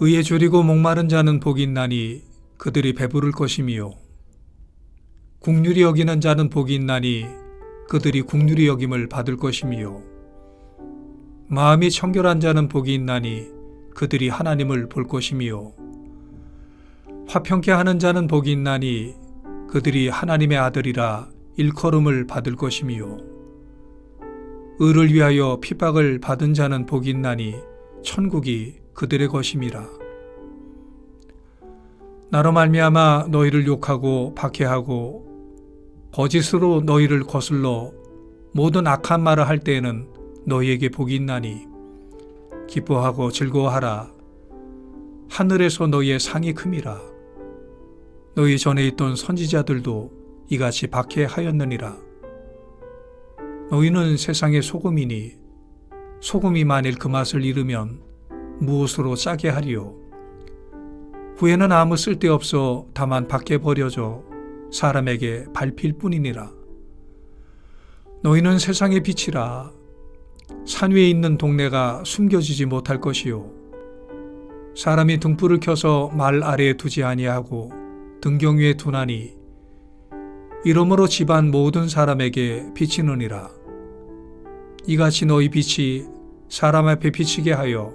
의에 줄이고 목마른 자는 복이 있나니 그들이 배부를 것이미요. 국률이 여기는 자는 복이 있나니 그들이 국률이 여김을 받을 것이미요. 마음이 청결한 자는 복이 있나니 그들이 하나님을 볼 것이미요. 화평케 하는 자는 복이 있나니 그들이 하나님의 아들이라 일컬음을 받을 것이미요. 의를 위하여 핍박을 받은 자는 복이 있나니 천국이 그들의 것임이라. 나로 말미암아 너희를 욕하고 박해하고 거짓으로 너희를 거슬러 모든 악한 말을 할 때에는 너희에게 복이 있나니 기뻐하고 즐거워하라. 하늘에서 너희의 상이 큼이라. 너희 전에 있던 선지자들도 이같이 박해하였느니라. 너희는 세상의 소금이니 소금이 만일 그 맛을 잃으면 무엇으로 짜게 하리요? 후에는 아무 쓸데없어 다만 밖에 버려져 사람에게 밟힐 뿐이니라. 너희는 세상의 빛이라 산 위에 있는 동네가 숨겨지지 못할 것이요. 사람이 등불을 켜서 말 아래에 두지 아니하고 등경 위에 두나니 이러므로 집안 모든 사람에게 비치느니라. 이같이 너희 빛이 사람 앞에 비치게 하여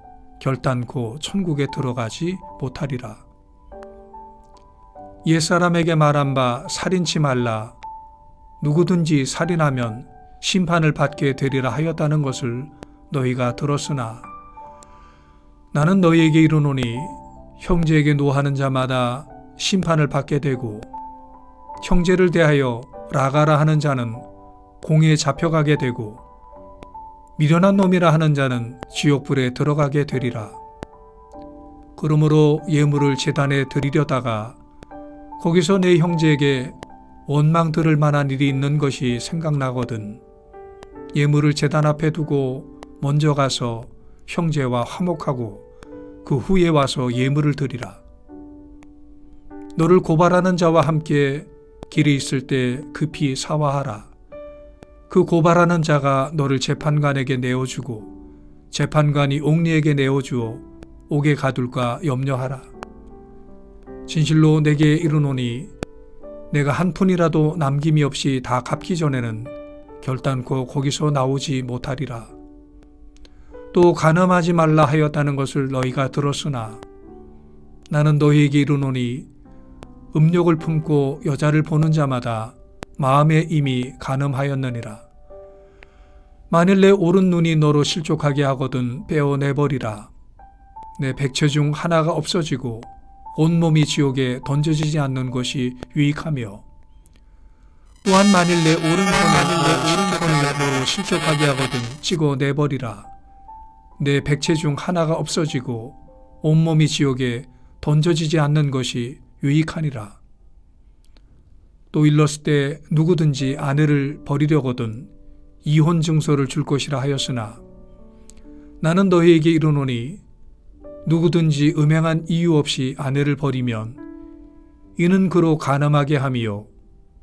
결단코 천국에 들어가지 못하리라. 옛사람에게 말한 바 살인치 말라. 누구든지 살인하면 심판을 받게 되리라 하였다는 것을 너희가 들었으나 나는 너희에게 이르노니 형제에게 노하는 자마다 심판을 받게 되고 형제를 대하여 라가라 하는 자는 공에 잡혀가게 되고 미련한 놈이라 하는 자는 지옥불에 들어가게 되리라. 그러므로 예물을 재단에 드리려다가 거기서 내 형제에게 원망 들을 만한 일이 있는 것이 생각나거든. 예물을 재단 앞에 두고 먼저 가서 형제와 화목하고 그 후에 와서 예물을 드리라. 너를 고발하는 자와 함께 길에 있을 때 급히 사화하라. 그 고발하는 자가 너를 재판관에게 내어주고 재판관이 옥리에게 내어주어 옥에 가둘까 염려하라. 진실로 내게 이르노니 내가 한 푼이라도 남김이 없이 다 갚기 전에는 결단코 거기서 나오지 못하리라. 또 간음하지 말라 하였다는 것을 너희가 들었으나 나는 너희에게 이르노니 음욕을 품고 여자를 보는 자마다 마음에 이미 간음하였느니라. 만일 내 오른 눈이 너로 실족하게 하거든 빼어내버리라. 내 백체 중 하나가 없어지고 온몸이 지옥에 던져지지 않는 것이 유익하며 또한 만일 내 오른손이 내 오른손을 너로 실족하게 하거든 찍어내버리라. 내 백체 중 하나가 없어지고 온몸이 지옥에 던져지지 않는 것이 유익하니라. 또 일렀을 때 누구든지 아내를 버리려거든 이혼 증서를 줄 것이라 하였으나 나는 너희에게 이르노니 누구든지 음행한 이유 없이 아내를 버리면 이는 그로 가늠하게 함이요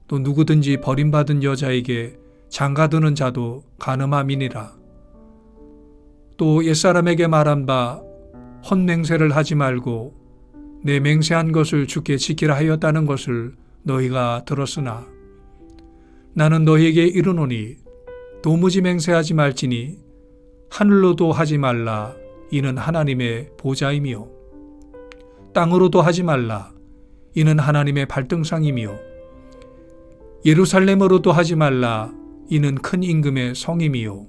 또 누구든지 버림받은 여자에게 장가드는 자도 가늠함이니라. 또 옛사람에게 말한 바 헛맹세를 하지 말고 내 맹세한 것을 주께 지키라 하였다는 것을 너희가 들었으나 나는 너희에게 이르노니 도무지 맹세하지 말지니 하늘로도 하지 말라. 이는 하나님의 보좌임이요. 땅으로도 하지 말라. 이는 하나님의 발등상이며 예루살렘으로도 하지 말라. 이는 큰 임금의 성임이요.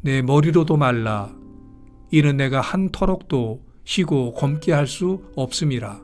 내 머리로도 말라. 이는 내가 한 터럭도 쉬고 검게 할 수 없음이라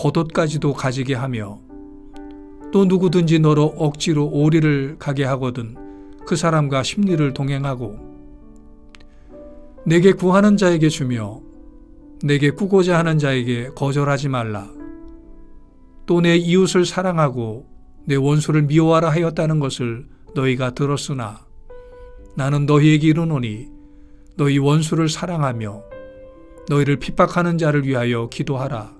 겉옷까지도 가지게 하며 또 누구든지 너로 억지로 오리를 가게 하거든 그 사람과 심리를 동행하고 내게 구하는 자에게 주며 내게 꾸고자 하는 자에게 거절하지 말라 또 내 이웃을 사랑하고 내 원수를 미워하라 하였다는 것을 너희가 들었으나 나는 너희에게 이르노니 너희 원수를 사랑하며 너희를 핍박하는 자를 위하여 기도하라.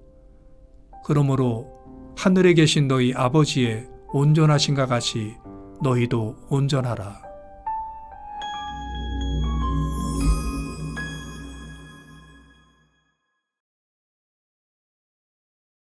그러므로 하늘에 계신 너희 아버지의 온전하신가 같이 너희도 온전하라.